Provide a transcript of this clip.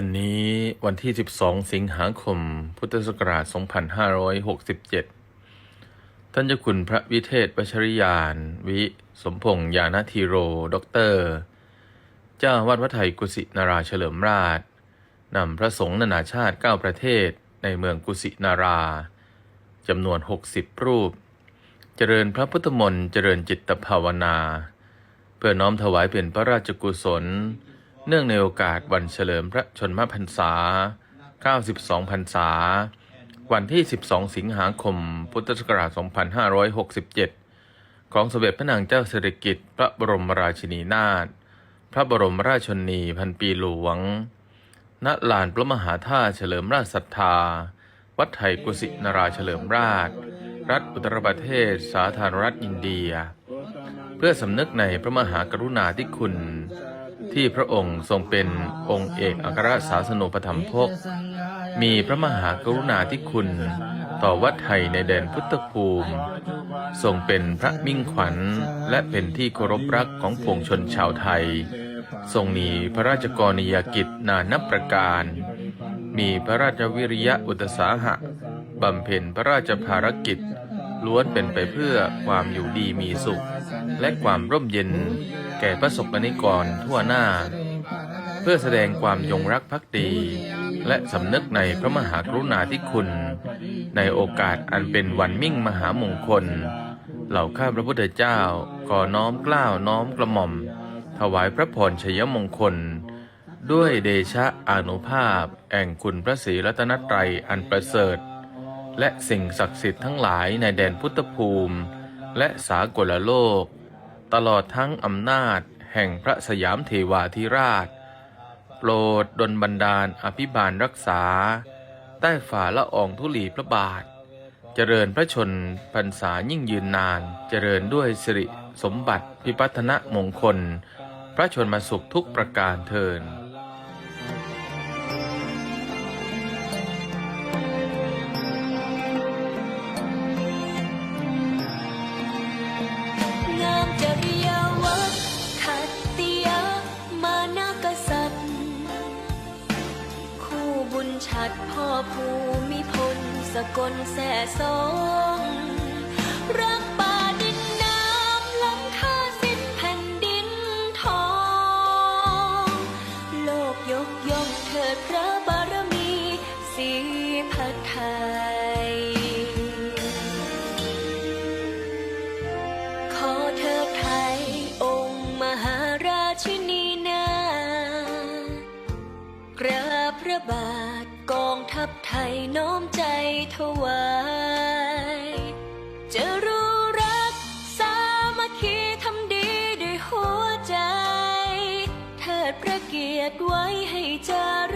วันนี้วันที่ 12 สิงหาคม พุทธศักราช 2567 ท่านเจ้าคุณพระวิเทศวชริยาน วิสมพงษ์ยานาทีโร ด็อกเตอร์ เจ้าวัดวัดไทยกุสินาราเฉลิมราช นำพระสงฆ์นานาชาติ 9 ประเทศในเมืองกุสินาราจำนวน 60 รูป เจริญพระพุทธมนต์ เจริญจิตภาวนา เพื่อน้อมถวายเป็นพระราชกุศล เนื่องในโอกาสวันเฉลิมพระชนมพรรษา 92 พรรษา วันที่ 12 สิงหาคม พุทธศักราช 2567 ของสมเด็จพระนางเจ้าสิริกิติ์พระบรมราชินีนาถ พระบรมราชชนีพันปีหลวง ณ ลานพระมหาธาตุเฉลิมราชศรัทธา วัดไทยกุสินาราเฉลิมราช รัฐอุตรประเทศ สาธารณรัฐอินเดีย เพื่อสำนึกในพระมหากรุณาธิคุณ ที่พระองค์ทรงเป็นองค์เอกอัครศาสนูปธรรมภกมีพระมหากรุณาธิคุณ ต่อวัดไทยในแดนพุทธภูมิทรงเป็นพระมิ่งขวัญ และเป็นที่เคารพรักของปวงชนชาวไทย ทรงมีพระราชกรณียกิจนานับประการ มีพระราชวิริยะอุตสาหะบำเพ็ญพระราชภารกิจ ล้วนเป็นไปเพื่อความอยู่ดีมีสุข และความร่มเย็น แก่ประสบกนิกรทั่วหน้า เพื่อแสดงความยงรักภักดี และสำนึกในพระมหากรุณาธิคุณ ในโอกาสอันเป็นวันมิ่งมหามงคล เหล่าข้าพระพุทธเจ้าขอน้อมกล้าวน้อมกระหม่อม ถวายพระพรชัยมงคล ด้วยเดชะอนุภาพ แห่งคุณพระศรีรัตนตรัยอันประเสริฐ และสิ่งศักดิ์สิทธิ์ทั้งหลายในแดนพุทธภูมิ และสากลโลก ตลอดทั้งอำนาจแห่งพระสยามเทวาธิราช โปรดดลบันดาลอภิบาลรักษา ใต้ฝ่าละอองธุลีพระบาท เจริญพระชนพรรษายิ่งยืนนาน เจริญด้วยสิริสมบัติพิพัฒนมงคล พระชนมาสุขทุกประการเทิน สกลแส่สงรักป่าดินน้ำล้ำค่าสิ้นแผ่นดินทอง โลกยกย่องเถิดพระบารมีสีพัไทยขอเทิดไทยองค์มหาราชินีนาพระ พระบาทกองทัพไทยน้อมใจถวาย จะรู้รักสามัคคีทำดีด้วยหัวใจ เทิดพระเกียรติไว้ให้จารึ